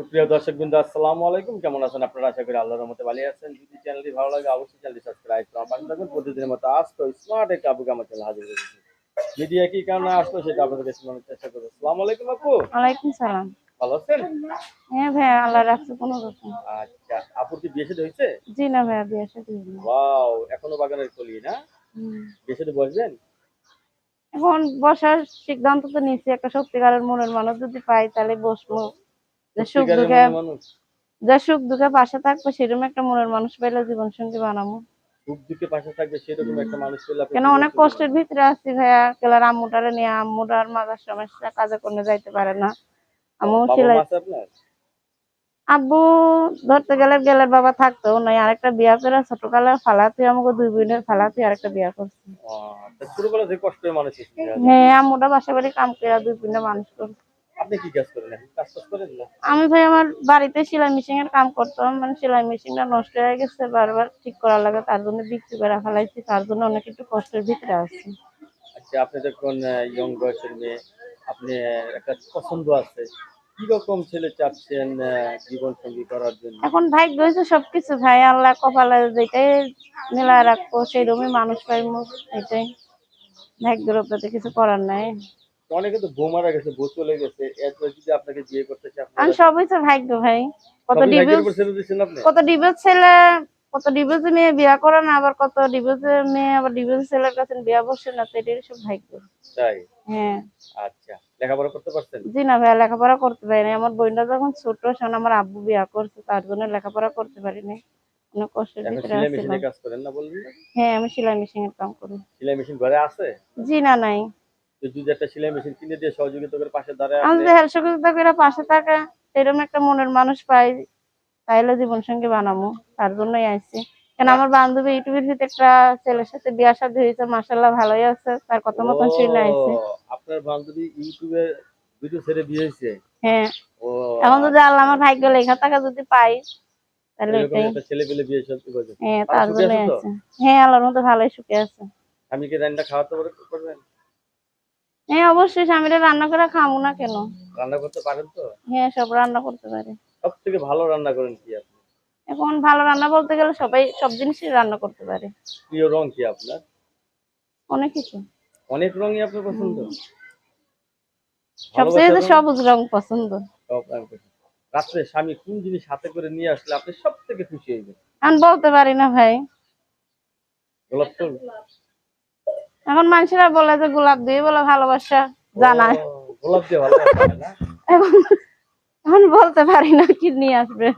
সুপ্রিয় দর্শক বিন্দু আসসালামু আলাইকুম। কেমন আছেন আপনারা? আশা করি আল্লাহর রহমতে ভালো আছেন। যদি চ্যানেলটি ভালো লাগে অবশ্যই চ্যানেলটি সাবস্ক্রাইব করুন পাশে থাকুন। প্রতিদিনের মতো আজ তো স্মার্ট একটা আপু আমার চ্যানেল হাজির হয়েছে মিডিয়া কি কারণে আসলো সেটা আপনাদের কাছে জানার চেষ্টা করব। আসসালামু আলাইকুম আপু। ওয়ালাইকুম সালাম। ভালো আছেন? হ্যাঁ ভাইয়া আল্লাহ রাখছে কোনো রকম। আচ্ছা আপুর কি বিয়ে শাদী হয়েছে? জি না ভাইয়া বিয়ে সাথে হয়নি। ওয়াও এখনও বাগানের কলি না। বিয়ে শাদী বসবেন? এখন বসার সিদ্ধান্ত তো নিচ্ছি একটা সত্যিকারের মনের মানুষ যদি পাই তাহলে বসবো। যে সুখ দুঃখে যে সুখ দুঃখে পাশে থাকবে সেরকম একটা মনের মানুষ পাইলে জীবন সঙ্গী বানাবো। সুখ দুঃখে পাশে থাকবে সেরকম একটা মানুষ পেলে কেন অনেক কষ্টের ভিতরে আছি ভাইয়া কেলার আম্মুটারে নিয়ে আম্মুটার মাথার সমস্যা কাজে যাইতে পারে না। আম্মু সেলাই আব্বু ধরতে গেলে গেলের বাবা থাকতো নাই আরেকটা বিয়া করে ছোটকালে ফালাতে আমাকে দুই বোনের ফালাতে আরেকটা বিয়া করছে। ছোটবেলা থেকে কষ্টের মানুষ হ্যাঁ আম্মুটা বাসা বাড়ি কাম করে দুই বোনের মানুষ করছে। আপনি কি কাজ করেন? কাজ টাজ করেন না? আমি ভাই আমার বাড়িতে সেলাই মেশিন এর কাম করতাম। মানে সেলাই মেশিনটা নষ্ট হয়ে গেছে বারবার ঠিক করা লাগে তার জন্য বিক্রি করে ফেলাইছি তার জন্য অনেক একটু কষ্টের ভিতরে আছি। আচ্ছা আপনি যখন ইয়ং বয়সের মেয়ে আপনি একটা পছন্দ আছে কি রকম ছেলে চাচ্ছেন জীবন সঙ্গী করার জন্য? এখন ভাগ্য হয়েছে সবকিছু ভাই আল্লাহ কপালে যেটাই মেলায় রাখব সেই রকমই মানুষ পাইমু এটাই। ভাগ্যের উপরে কিছু করার নাই। অনেকে তো বউ মারা গেছে বউ চলে গেছে এরপর যদি আপনাকে বিয়ে করতে চান আমি সব হচ্ছে ভাগ্য ভাই। কত ডিভোর্স কত ডিভোর্স ছেলে কত ডিভোর্স মেয়ে বিয়া করে না আবার কত ডিভোর্স মেয়ে আবার ডিভোর্স ছেলের কাছে বিয়া বসে না তো এটাই সব ভাগ্য। তাই? হ্যাঁ। আচ্ছা লেখাপড়া করতে পারছেন? জি না ভাইয়া লেখাপড়া করতে পারিনি আমার বোনটা যখন ছোট তখন আমার আব্বু বিয়ে করছে তার জন্য লেখাপড়া করতে পারিনি অনেক কষ্টের ভিতরে মেশিনে কাজ করেন না বললেন হ্যাঁ আমি সেলাই মেশিন এর কাম করি। সেলাই মেশিন ঘরে আছে? জি না নাই। তো যদি একটা সেলাই মেশিন কিনে দিয়ে সহযোগিতা করে পাশে দাঁড়ায় আমি আপনি- সহযোগিতা করে পাশে থাকা এরকম একটা মনের মানুষ পাই তাইলে জীবন সঙ্গী বানাবো তার জন্যই আইছি। কেন আমার বান্ধবী ইউটিউবের ভিতরে একটা ছেলের সাথে বিয়া শাদী হয়েছে মাসাল্লাহ ভালোই আছে তার কথা মতন শুনে আইছি। আপনার বান্ধবী ইউটিউবে ভিডিও ছেড়ে বিয়ে হয়েছে? হ্যাঁ। এখন যদি আল্লাহ আমার ভাগ্য লেখা থাকা যদি পাই তাহলে একটা ছেলে পেলে বিয়ে সত্যি করছে হ্যাঁ তার সুখে জন্য আছো তো? আছে হ্যাঁ আল্লাহর মতো ভালোই সুখে আছে। আমি কি রান্না খাওয়াতে পারে করবেন হ্যাঁ অবশ্যই স্বামীরা রান্না করে খামু না কেন? রান্না করতে পারেন তো? হ্যাঁ সব রান্না করতে পারে। সব থেকে ভালো রান্না করেন কি আপনি? এখন ভালো রান্না বলতে গেলে সবাই সব জিনিসই রান্না করতে পারে। প্রিয় রং কি আপনার? অনেক কিছু। অনেক রঙই আপনার পছন্দ? সবচেয়ে রং? সবুজ রং পছন্দ। সব রং পছন্দ। রাত্রে স্বামী কোন জিনিস হাতে করে নিয়ে আসলে আপনি সব থেকে খুশি হইবেন? আমি বলতে পারি না ভাই। গোলাপ ফুল? এখন মানুষেরা বলে যে গোলাপ দিয়ে বলে ভালোবাসা জানায়। গোলাপ দিয়ে এখন বলতে পারি না কি নিয়ে আসবে।